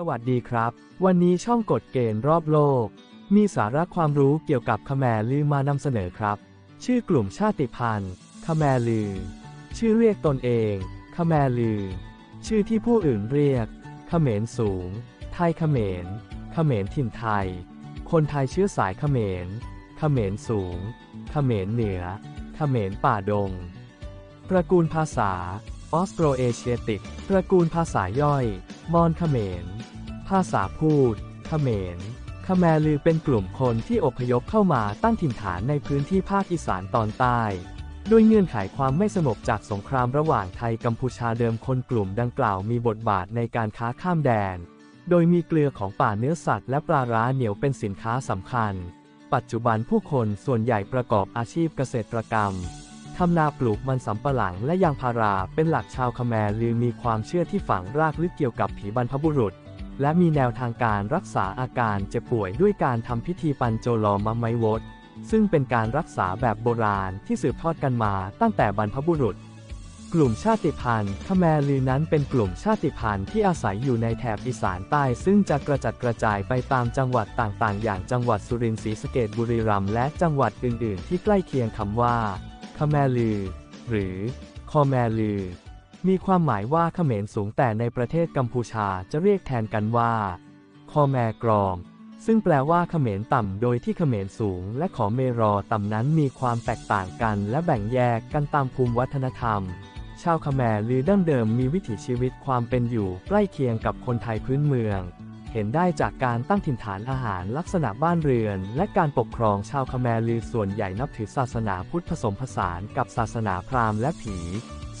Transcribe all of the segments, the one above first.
สวัสดีครับ วันนี้ช่องกฎเกณฑ์รอบโลก มีสาระความรู้เกี่ยวกับขแมลือมานำเสนอครับ ชื่อกลุ่มชาติพันธุ์ขแมลือ ชื่อเรียกตนเองขแมลือ ชื่อที่ผู้อื่นเรียกเขมรสูง ไทยเขมรเขมรถิ่นไทย คนไทยเชื้อสายเขมรเขมรสูงเขมรเหนือเขมรป่าดงตระกูลภาษาออสโตรเอเชียติกตระกูลภาษาย่อย มอญเขมร ภาษาพูด เขมรขแมลือเป็นกลุ่มคนที่อพยพเข้ามาตั้งถิ่นฐานในพื้นที่ภาคอีสานตอนใต้ ด้วยเงื่อนไขความไม่สงบจากสงครามระหว่างไทยกัมพูชาเดิมคนกลุ่มดังกล่าวมีบทบาทในการค้าข้ามแดน โดยมีเกลือของป่าเนื้อสัตว์และปลาร้าเหนียวเป็นสินค้าสำคัญ ปัจจุบันผู้คนส่วนใหญ่ประกอบอาชีพเกษตรกรรม ทำนาปลูกมันสำปะหลังและยางพาราเป็นหลักชาวคแมรลือมีความเชื่อที่ฝังรากลึกเกี่ยวกับผีบรรพบุรุษ และมีแนวทางการรักษาอาการเจ็บป่วยด้วยการทำพิธีปัญโจลอมะไมวดซึ่งเป็นการรักษาแบบโบราณที่สืบทอดกันมาตั้งแต่บรรพบุรุษ กลุ่มชาติพันธุ์ขแมรลือนั้นเป็นกลุ่มชาติพันธุ์ที่อาศัยอยู่ในแถบอีสานใต้ ซึ่งจะกระจัดกระจายไปตามจังหวัดต่างๆ อย่างจังหวัดสุรินทร์ศรีสะเกษบุรีรัมย์และจังหวัดอื่น ๆ ที่ใกล้เคียงคำว่า ขแมลือ หรือ คอแมลือ มีความหมายว่าเขมรสูงแต่ในประเทศกัมพูชาจะเรียกแทนกันว่า คอแมกรอมซึ่งแปลว่าเขมรต่ำ โดยที่เขมรสูง และขอเมรอต่ำนั้นมีความแตกต่างกัน และแบ่งแยกกันตามภูมิวัฒนธรรม ชาวขแมรลือดั้งเดิมมีวิถีชีวิตความเป็นอยู่ใกล้เคียงกับคนไทยพื้นเมือง เห็นได้จากการตั้งถิ่นฐานอาหารลักษณะบ้านเรือน และการปกครองชาวขแมรลือส่วนใหญ่นับถือศาสนาพุทธผสมผสานกับศาสนาพราหมณ์และผี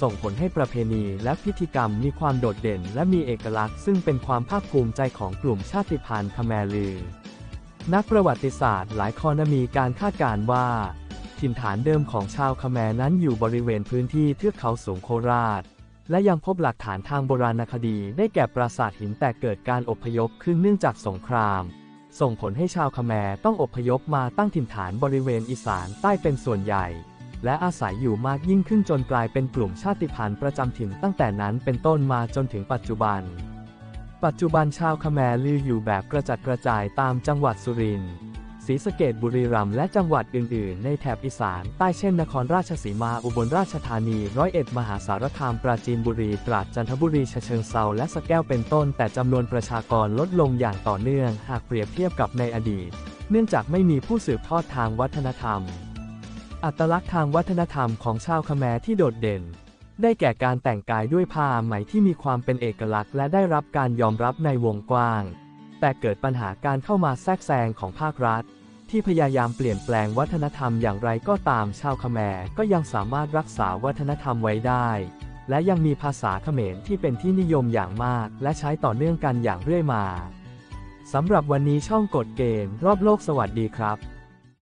ส่งผลให้ประเพณีและพิธีกรรมมีความโดดเด่นและมีเอกลักษณ์ซึ่งเป็นความภาคภูมิใจของกลุ่มชาติพันธุ์ขแมรลือ นักประวัติศาสตร์หลายคนมีการคาดการณ์ว่าถิ่นฐานเดิมของชาวขแมรนั้นอยู่บริเวณพื้นที่เทือกเขาสูงโคราช และยังพบหลักฐานทางโบราณคดีได้แก่ปราสาทหินแต่เกิดการอพยพขึ้นเนื่องจากสงคราม ส่งผลให้ชาวขแมรต้องอพยพมาตั้งถิ่นฐานบริเวณอีสานใต้เป็นส่วนใหญ่ และอาศัยอยู่มากยิ่งขึ้นจนกลายเป็นกลุ่มชาติพันธุ์ประจำถิ่นตั้งแต่นั้นเป็นต้นมาจนถึงปัจจุบัน ปัจจุบันชาวขแมรลืออยู่แบบกระจัดกระจายตามจังหวัดสุรินทร์ ศรีสะเกดบุรีรัมย์และจังหวัดอื่น ๆ ในแถบอีสานใต้เช่น นครราชสีมา อุบลราชธานี ร้อยเอ็ด มหาสารคาม ปราจีนบุรี ตราด จันทบุรี ฉะเชิงเซา และสะแก้ว เป็นต้น แต่จำนวนประชากรลดลงอย่างต่อเนื่อง หากเปรียบเทียบกับในอดีต เนื่องจากไม่มีผู้สืบทอดทางวัฒนธรรม อัตลักษณ์ทางวัฒนธรรมของชาวขแมรที่โดดเด่นได้แก่การแต่งกายด้วยผ้าไหมที่มีความเป็นเอกลักษณ์และได้รับการยอมรับในวงกว้าง แต่เกิดปัญหาการเข้ามาแทรกแซงของภาครัฐ ที่พยายามเปลี่ยนแปลงวัฒนธรรมอย่างไรก็ตามชาวขแมรก็ยังสามารถรักษาวัฒนธรรมไว้ได้ และยังมีภาษาเขมรที่เป็นที่นิยมอย่างมาก และใช้ต่อเนื่องกันอย่างเรื่อยมาสำหรับวันนี้ช่องกดเกณฑ์รอบโลกสวัสดีครับ